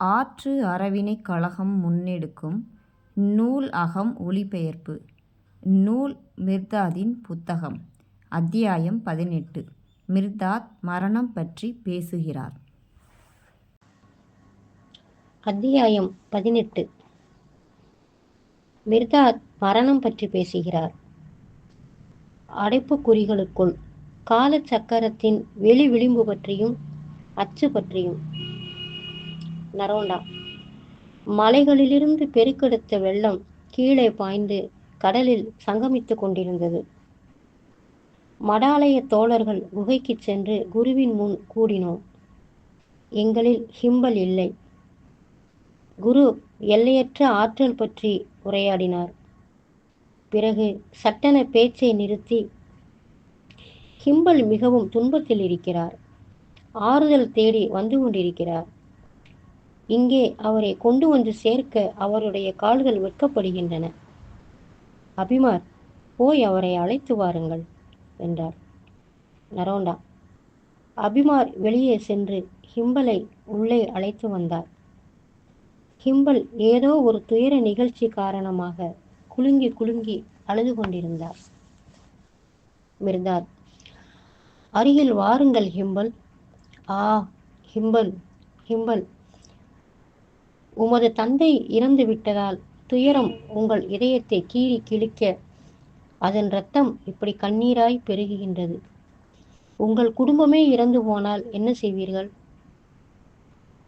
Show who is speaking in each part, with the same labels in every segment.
Speaker 1: ஆற்று அறவினைக் கழகம் முன்னெடுக்கும் நூல் அகம் ஒளிபெயர்ப்பு நூல் மிர்தாதின் புத்தகம் அத்தியாயம் பதினெட்டு. மிர்தாத் மரணம் பற்றி பேசுகிறார்.
Speaker 2: அத்தியாயம் பதினெட்டு. மிர்தாத் மரணம் பற்றி பேசுகிறார். அடைப்புக்குறிகளுக்குள் காலச்சக்கரத்தின் வெளி விளிம்பு பற்றியும் அச்சு பற்றியும் நரோண்டா. மலைகளிலிருந்து பெருக்கெடுத்த வெள்ளம் கீழே பாய்ந்து கடலில் சங்கமித்துக் கொண்டிருந்தது. மடாலய தோழர்கள் குகைக்கு சென்று குருவின் முன் கூடினோம். எங்களில் ஹிம்பல் இல்லை. குரு எல்லையற்ற ஆற்றல் பற்றி உரையாடினார். பிறகு சட்டென பேச்சை நிறுத்தி ஹிம்பல் மிகவும் துன்பத்தில் இருக்கிறார். ஆறுதல் தேடி வந்து கொண்டிருக்கிறார். இங்கே அவரை கொண்டு வந்து சேர்க்க அவருடைய கால்கள் வெட்கப்படுகின்றன. அபிமார் போய் அவரை அழைத்து வாருங்கள் என்றார். நரோண்டா அபிமார் வெளியே சென்று ஹிம்பலை உள்ளே அழைத்து வந்தார். ஹிம்பல் ஏதோ ஒரு துயர நிகழ்ச்சி காரணமாக குலுங்கி குலுங்கி அழுது கொண்டிருந்தார். மிர்தாத் அருகில் வாருங்கள் ஹிம்பல். ஆ ஹிம்பல் ஹிம்பல் உமது தந்தை இறந்து விட்டதால் துயரம் உங்கள் இதயத்தை கீறி கிழிக்க அதன் ரத்தம் இப்படி கண்ணீராய் பெருகுகின்றது. உங்கள் குடும்பமே இறந்து போனால் என்ன செய்வீர்கள்?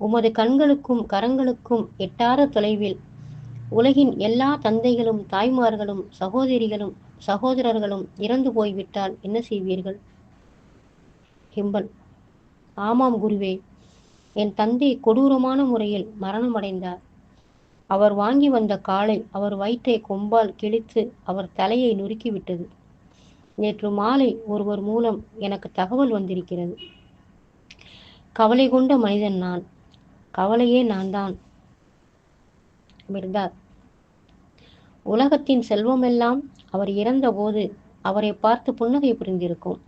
Speaker 2: உமது கண்களுக்கும் கரங்களுக்கும் எட்டார தொலைவில் உலகின் எல்லா தந்தைகளும் தாய்மார்களும் சகோதரிகளும் சகோதரர்களும் இறந்து போய்விட்டால் என்ன செய்வீர்கள்? ஹிம்பல். ஆமாம் குருவே என் தந்தை கொடூரமான முறையில் மரணமடைந்தார். அவர் வாங்கி வந்த காலை அவர் வயிற்றை கொம்பால் கிழித்து அவர் தலையை நொறுக்கிவிட்டது. நேற்று மாலை ஒருவர் மூலம் எனக்கு தகவல் வந்திருக்கிறது. கவலை கொண்ட மனிதன் நான். கவலையே நான் தான் மிர்தாத் உலகத்தின் செல்வமெல்லாம் அவர் இறந்தபோது அவரை பார்த்து புன்னகை புரிந்திருக்கும்.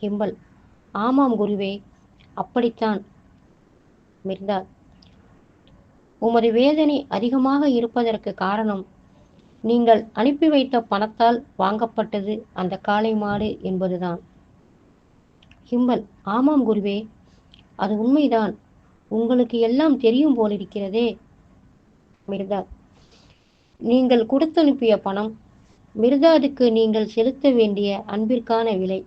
Speaker 2: ஹிம்பல் ஆமாம் குருவே அப்படித்தான். மிர்தாத் உமது வேதனை அதிகமாக இருப்பதற்கு காரணம் நீங்கள் அனுப்பி வைத்த பணத்தால் வாங்கப்பட்டது அந்த காளை மாடு என்பதுதான். ஹிம்பல் ஆமாம் குருவே அது உண்மைதான். உங்களுக்கு எல்லாம் தெரியும் போலிருக்கிறதே மிர்தா நீங்கள் கொடுத்தனுப்பிய பணம் மிர்தாதுக்கு நீங்கள் செலுத்த வேண்டிய அன்பிற்கான விலை.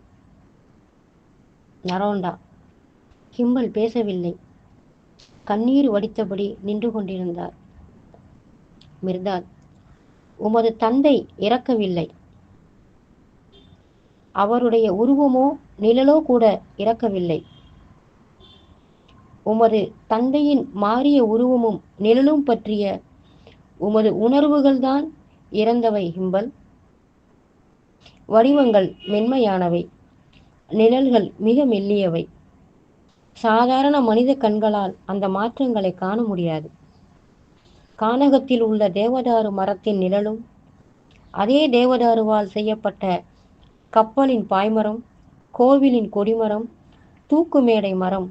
Speaker 2: நரோண்டா. கிம்பல் பேசவில்லை. கண்ணீர் வடித்தபடி நின்று கொண்டிருந்தார். மிர்தாத் உமது தந்தை இறக்கவில்லை. அவருடைய உருவமோ நிழலோ கூட இறக்கவில்லை. உமது தந்தையின் மாறிய உருவமும் நிழலும் பற்றிய உமது உணர்வுகள்தான் இறந்தவை ஹிம்பல் வடிவங்கள் மென்மையானவை. நிழல்கள் மிக மெல்லியவை. சாதாரண மனித கண்களால் அந்த மாற்றங்களை காண முடியாது. கானகத்தில் உள்ள தேவதாரு மரத்தின் நிழலும் அதே தேவதாருவால் செய்யப்பட்ட கப்பலின் பாய்மரம் கோவிலின் கொடிமரம் தூக்குமேடை மரம்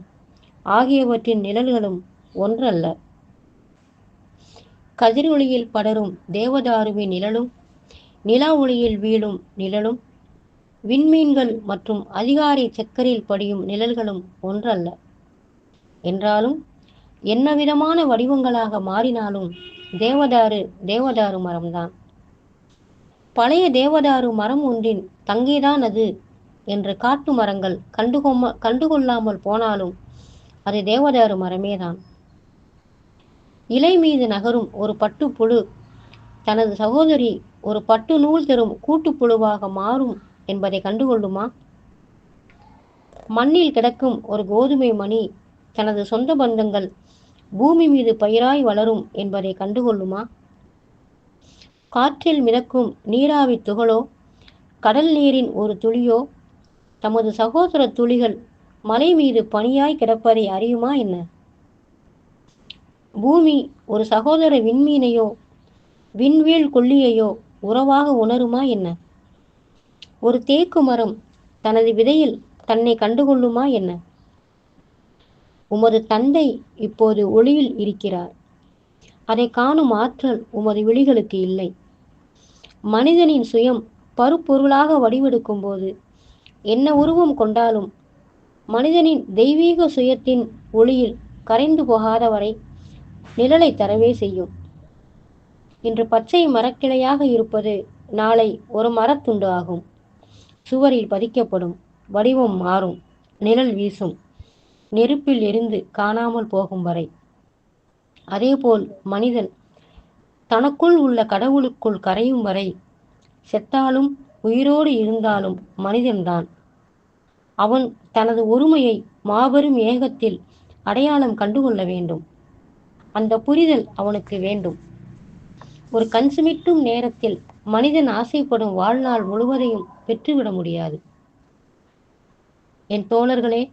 Speaker 2: ஆகியவற்றின் நிழல்களும் ஒன்றல்ல. கதிரொளியில் படரும் தேவதாருவின் நிழலும் நிலா ஒளியில் வீழும் நிழலும் விண்மீன்கள் மற்றும் அதிகாரி செக்கரில் படியும் நிழல்களும் ஒன்றல்ல. என்றாலும் என்ன விதமான வடிவங்களாக மாறினாலும் தேவதாரு தேவதாரு மரம்தான். பழைய தேவதாரு மரம் ஒன்றின் தங்கைதான் அது என்று காட்டு மரங்கள் கண்டுகொம்ம கண்டுகொள்ளாமல் போனாலும் அது தேவதாரு மரமேதான். இலை மீது நகரும் ஒரு பட்டுப்புழு தனது சகோதரி ஒரு பட்டு நூல் தரும் கூட்டுப்புழுவாக மாறும் என்பதை கண்டுகொள்ளுமா? மண்ணில் கிடக்கும் ஒரு கோதுமை மணி தனது சொந்த பந்தங்கள் பூமி மீது பயிராய் வளரும் என்பதை கண்டுகொள்ளுமா? காற்றில் மிதக்கும் நீராவி துகளோ கடல் நீரின் ஒரு துளியோ தமது சகோதர துளிகள் மலை மீது பனியாய் கிடப்பதை அறியுமா என்ன? பூமி ஒரு சகோதர விண்மீனையோ விண்வேல் கொல்லியையோ உறவாக உணருமா என்ன? ஒரு தேக்கு மரம் தனது விதையில் தன்னை கண்டுகொள்ளுமா என்ன? உமது தந்தை இப்போது ஒளியில் இருக்கிறார். அதை காணும் ஆற்றல் உமது விழிகளுக்கு இல்லை. மனிதனின் சுயம் பருப்பொருளாக வடிவெடுக்கும் போது என்ன உருவம் கொண்டாலும் மனிதனின் தெய்வீக சுயத்தின் ஒளியில் கரைந்து போகாத வரை நிழலை தரவே செய்யும். இன்று பச்சை மரக்கிளையாக இருப்பது நாளை ஒரு மரத்துண்டு ஆகும். சுவரில் பதிக்கப்படும் வடிவம் மாறும். நிழல் வீசும். நெருப்பில் எரிந்து காணாமல் போகும் வரை. அதேபோல் மனிதன் தனக்குள் உள்ள கடவுளுக்குள் கரையும் வரை. செத்தாலும் உயிரோடு இருந்தாலும் மனிதன்தான். அவன் தனது ஒருமையை மாபெரும் ஏகத்தில் அடையாளம் கண்டுகொள்ள வேண்டும். அந்த புரிதல் அவனுக்கு வேண்டும். ஒரு கண்சுமிட்டும் நேரத்தில் மனிதன் ஆசைப்படும் வாழ்நாள் முழுவதையும் பெற்றுவிட முடியாது. என் தோழர்களே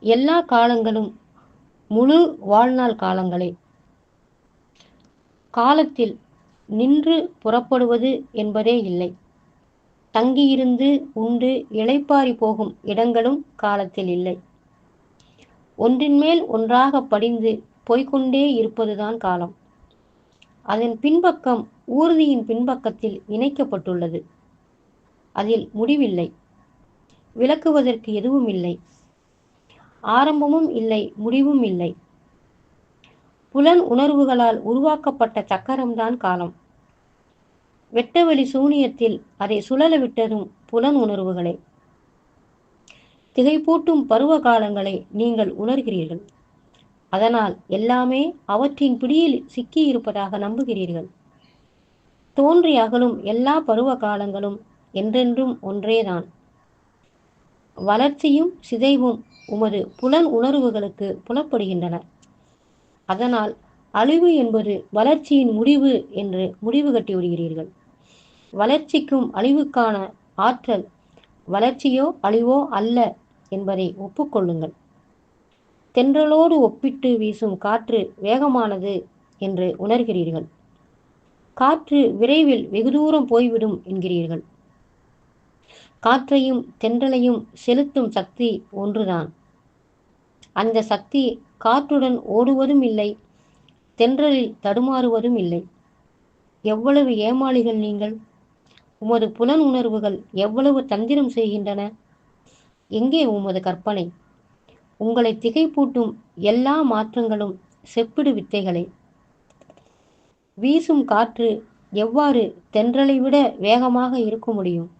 Speaker 2: எல்லா காலங்களும் முழு வாழ்நாள் காலங்களே. காலத்தில் நின்று புறப்படுவது என்பதே இல்லை. தங்கியிருந்து உண்டு இளைப்பாரி போகும் இடங்களும் காலத்தில் இல்லை. ஒன்றின் மேல் ஒன்றாக படிந்து போய்கொண்டே இருப்பதுதான் காலம். அதன் பின்பக்கம் ஊர்தியின் பின்பக்கத்தில் இணைக்கப்பட்டுள்ளது. அதில் முடிவில்லை. விளக்குவதற்கு எதுவும் இல்லை. ஆரம்பமும் இல்லை முடிவும் இல்லை. புலன் உணர்வுகளால் உருவாக்கப்பட்ட சக்கரம்தான் காலம். வெட்டவெளி சூனியத்தில் அதை சுழல விட்டதும் புலன் உணர்வுகளே. திகைப்பூட்டும் பருவ காலங்களை நீங்கள் உணர்கிறீர்கள். அதனால் எல்லாமே அவற்றின் பிடியில் சிக்கியிருப்பதாக நம்புகிறீர்கள். தோன்றி அகலும் எல்லா பருவ காலங்களும் என்றென்றும் ஒன்றேதான். வளர்ச்சியும் சிதைவும் உமது புலன் உணர்வுகளுக்கு புலப்படுகின்றன. அதனால் அழிவு என்பது வளர்ச்சியின் முடிவு என்று முடிவு கட்டி விடுகிறீர்கள். வளர்ச்சிக்கும் அழிவுக்கான ஆற்றல் வளர்ச்சியோ அழிவோ அல்ல என்பதை ஒப்புக்கொள்ளுங்கள். தென்றலோடு ஒப்பிட்டு வீசும் காற்று வேகமானது என்று உணர்கிறீர்கள். காற்று விரைவில் வெகு தூரம் போய்விடும் என்கிறீர்கள். காற்றையும் தென்றலையும் செலுத்தும் சக்தி ஒன்றுதான். அந்த சக்தி காற்றுடன் ஓடுவதும் இல்லை தென்றலில் தடுமாறுவதும் இல்லை. எவ்வளவு ஏமாளிகள் நீங்கள்! உமது புலன் உணர்வுகள் எவ்வளவு தந்திரம் செய்கின்றன! எங்கே உமது கற்பனை? உங்களை திகைப்பூட்டும் எல்லா மாற்றங்களும் செப்பிடு வித்தைகளே! வீசும் காற்று எவ்வாறு தென்றலை விட வேகமாக இருக்க முடியும்?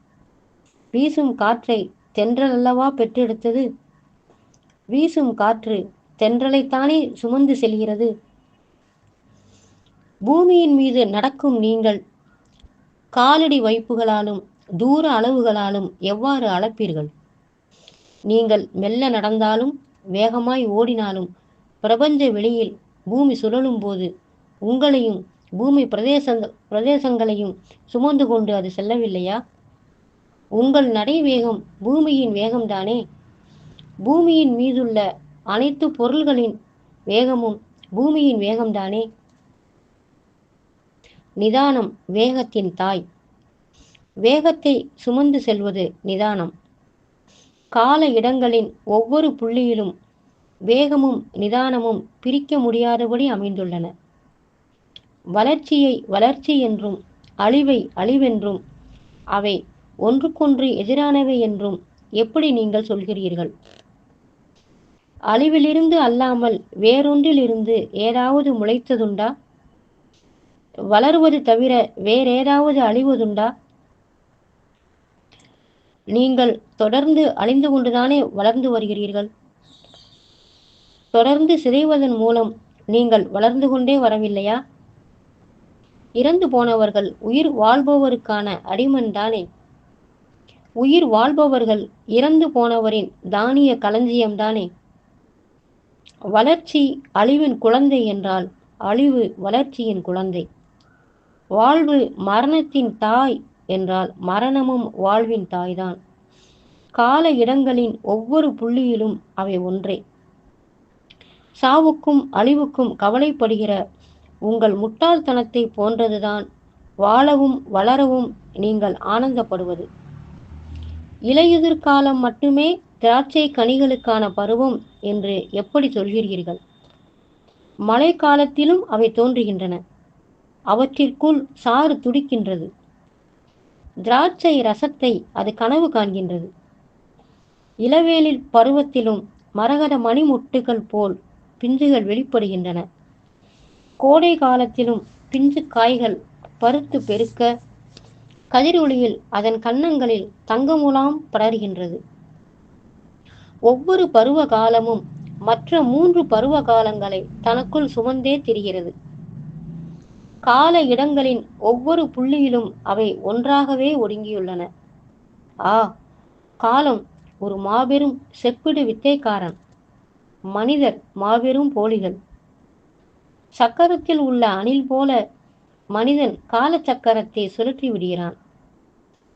Speaker 2: வீசும் காற்றை தென்றல் அல்லவா பெற்றெடுத்தது? வீசும் காற்று தென்றலைத்தானே சுமந்து செல்கிறது? பூமியின் மீது நடக்கும் நீங்கள் காலடி வைப்புகளாலும் தூர அளவுகளாலும் எவ்வாறு அளப்பீர்கள்? நீங்கள் மெல்ல நடந்தாலும் வேகமாய் ஓடினாலும் பிரபஞ்ச வெளியில் பூமி சுழலும் போது உங்களையும் பூமி பிரதேசங்க பிரதேசங்களையும் சுமந்து கொண்டு அது செல்லவில்லையா? உங்கள் நடை வேகம் பூமியின் வேகம்தானே? பூமியின் மீதுள்ள அனைத்து பொருள்களின் வேகமும் பூமியின் வேகம்தானே? நிதானம் வேகத்தின் தாய். வேகத்தை சுமந்து செல்வது நிதானம். கால இடங்களின் ஒவ்வொரு புள்ளியிலும் வேகமும் நிதானமும் பிரிக்க முடியாதபடி அமைந்துள்ளன. வளர்ச்சியை வளர்ச்சி என்றும் அழிவை அழிவென்றும் அவை ஒன்றுக்கொன்று எதிரானவை என்றும் எப்படி நீங்கள் சொல்கிறீர்கள்? அழிவிலிருந்து அல்லாமல் வேறொன்றிலிருந்து ஏதாவது முளைத்ததுண்டா? வளருவது தவிர வேறேதாவது அழிவதுண்டா? நீங்கள் தொடர்ந்து அழிந்து கொண்டுதானே வளர்ந்து வருகிறீர்கள்? தொடர்ந்து சிதைவதன் மூலம் நீங்கள் வளர்ந்து கொண்டே வரவில்லையா? இறந்து போனவர்கள் உயிர் வாழ்பவருக்கான அடிமன் தானே? உயிர் வாழ்பவர்கள் இறந்து போனவரின் தானிய களஞ்சியம் தானே? வளர்ச்சி அழிவின் குழந்தை என்றால் அழிவு வளர்ச்சியின் குழந்தை. வாழ்வு மரணத்தின் தாய் என்றால் மரணமும் வாழ்வின் தாய்தான். கால இடங்களின் ஒவ்வொரு புள்ளியிலும் அவை ஒன்றே. சாவுக்கும் அழிவுக்கும் கவலைப்படுகிற உங்கள் முட்டாள்தனத்தை போன்றதுதான். வாழவும் வளரவும் நீங்கள் ஆனந்தப்படுவது. இலையுதிர் காலம் மட்டுமே திராட்சை கனிகளுக்கான பருவம் என்று எப்படி சொல்கிறீர்கள்? மழை காலத்திலும் அவை தோன்றுகின்றன. அவற்றிற்குள் சாறு துடிக்கின்றது. திராட்சை ரசத்தை அது கனவு காண்கின்றது. இளவேலில் பருவத்திலும் மரகத மணிமுட்டுகள் போல் பிஞ்சுகள் வெளிப்படுகின்றன. கோடை காலத்திலும் பிஞ்சு காய்கள் பருத்து பெருக்க கதிரொளியில் அதன் கன்னங்களில் தங்கமுலாம் படர்கின்றது. ஒவ்வொரு பருவ காலமும் மற்ற மூன்று பருவ காலங்களை தனக்குள் சுமந்தே திரிகிறது. கால இடங்களின் ஒவ்வொரு புள்ளியிலும் அவை ஒன்றாகவே ஒடுங்கியுள்ளன. ஆ காலம் ஒரு மாபெரும் செப்பிடு வித்தைக்காரன். மனிதர் மாபெரும் போலிகள். சக்கரத்தில் உள்ள அணில் போல மனிதன் கால சக்கரத்தை சுழற்றி விடுகிறான்.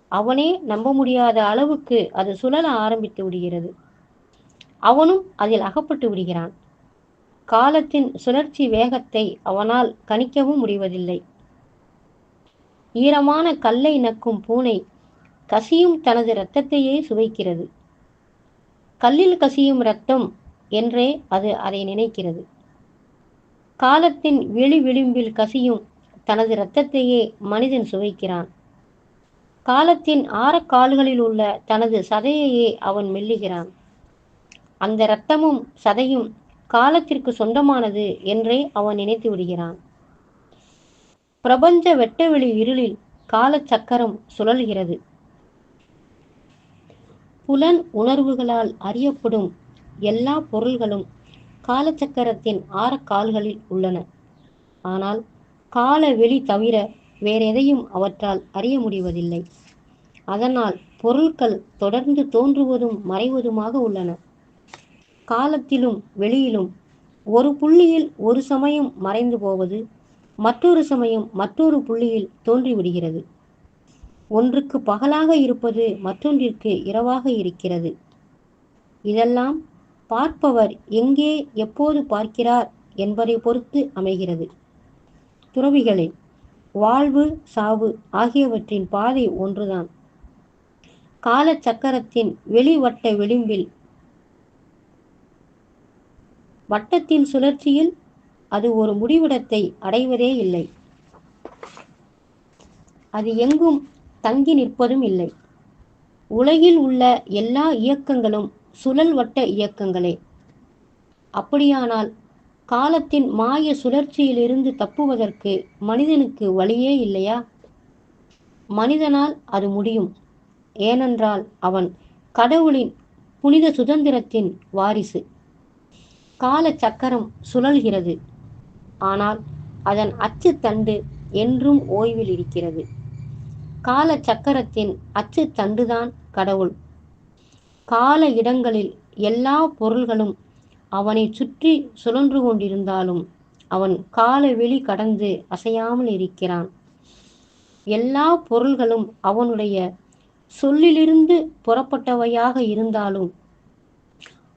Speaker 2: அவனே நம்ப முடியாத அளவுக்கு அது சுழல ஆரம்பித்து விடுகிறது. அவனும் அதில் அகப்பட்டு விடுகிறான். காலத்தின் சுழற்சி வேகத்தை அவனால் கணிக்கவும் முடிவதில்லை. ஈரமான கல்லை நக்கும் பூனை கசியும் தனது இரத்தத்தையே சுவைக்கிறது. கல்லில் கசியும் இரத்தம் என்றே அது அதை நினைக்கிறது. காலத்தின் வெளி விளிம்பில் கசியும் தனது இரத்தத்தையே மனிதன் சுவைக்கிறான். காலத்தின் ஆரக்கால்களில் உள்ள தனது சதையையே அவன் மெல்லுகிறான். அந்த இரத்தமும் சதையும் காலத்திற்கு சொந்தமானது என்றே அவன் நினைத்து விடுகிறான். பிரபஞ்ச வெட்டவெளி இருளில் காலச்சக்கரம் சுழல்கிறது. புலன் உணர்வுகளால் அறியப்படும் எல்லா பொருள்களும் காலச்சக்கரத்தின் ஆரக்கால்களில் உள்ளன. ஆனால் கால வெளி தவிர வேறெதையும் அவற்றால் அறிய முடிவதில்லை. அதனால் பொருட்கள் தொடர்ந்து தோன்றுவதும் மறைவதுமாக உள்ளன. காலத்திலும் வெளியிலும் ஒரு புள்ளியில் ஒரு சமயம் மறைந்து போவது மற்றொரு சமயம் மற்றொரு புள்ளியில் தோன்றிவிடுகிறது. ஒன்றுக்கு பகலாக இருப்பது மற்றொன்றிற்கு இரவாக இருக்கிறது. இதெல்லாம் பார்ப்பவர் எங்கே எப்போது பார்க்கிறார் என்பதை பொறுத்து அமைகிறது. துறவிகளே வாழ்வு சாவு ஆகியவற்றின் பாதை ஒன்றுதான். காலச்சக்கரத்தின் வெளிவட்ட விளிம்பில் வட்டத்தின் சுழற்சியில் அது ஒரு முடிவிடத்தை அடைவதே இல்லை. அது எங்கும் தங்கி நிற்பதும் இல்லை. உலகில் உள்ள எல்லா இயக்கங்களும் சுழல் வட்ட இயக்கங்களே. அப்படியானால் காலத்தின் மாய சுழற்சியிலிருந்து தப்புவதற்கு மனிதனுக்கு வழியே இல்லையா? மனிதனால் அது முடியும். ஏனென்றால் அவன் கடவுளின் புனித சுதந்திரத்தின் வாரிசு. கால சக்கரம் சுழல்கிறது. ஆனால் அதன் அச்சுத்தண்டு என்றும் ஓய்வில் இருக்கிறது. கால சக்கரத்தின் அச்சுத்தண்டுதான் கடவுள். கால இடங்களில் எல்லா பொருள்களும் அவனை சுற்றி சுழன்று கொண்டிருந்தாலும் அவன் கால வெளி கடந்து அசையாமல் இருக்கிறான். எல்லா பொருள்களும் அவனுடைய சொல்லிலிருந்து புறப்பட்டவையாக இருந்தாலும்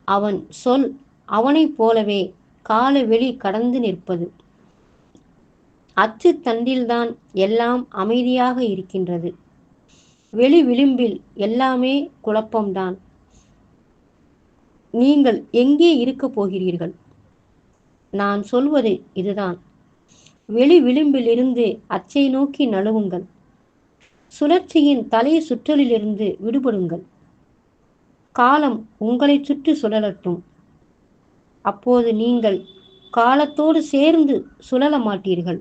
Speaker 2: அவன் சொல் அவனைப் போலவே கால வெளி கடந்து நிற்பது. அச்சு தண்டில்தான் எல்லாம் அமைதியாக இருக்கின்றது. வெளி விளிம்பில் எல்லாமே குழப்பம்தான். நீங்கள் எங்கே இருக்கப் போகிறீர்கள்? நான் சொல்வது இதுதான். வெளி விளிம்பிலிருந்து அச்சை நோக்கி நழுவுங்கள். சுழற்சியின் தலை சுற்றலிலிருந்து விடுபடுங்கள். காலம் உங்களை சுற்றி சுழலட்டும். அப்போது நீங்கள் காலத்தோடு சேர்ந்து சுழல மாட்டீர்கள்.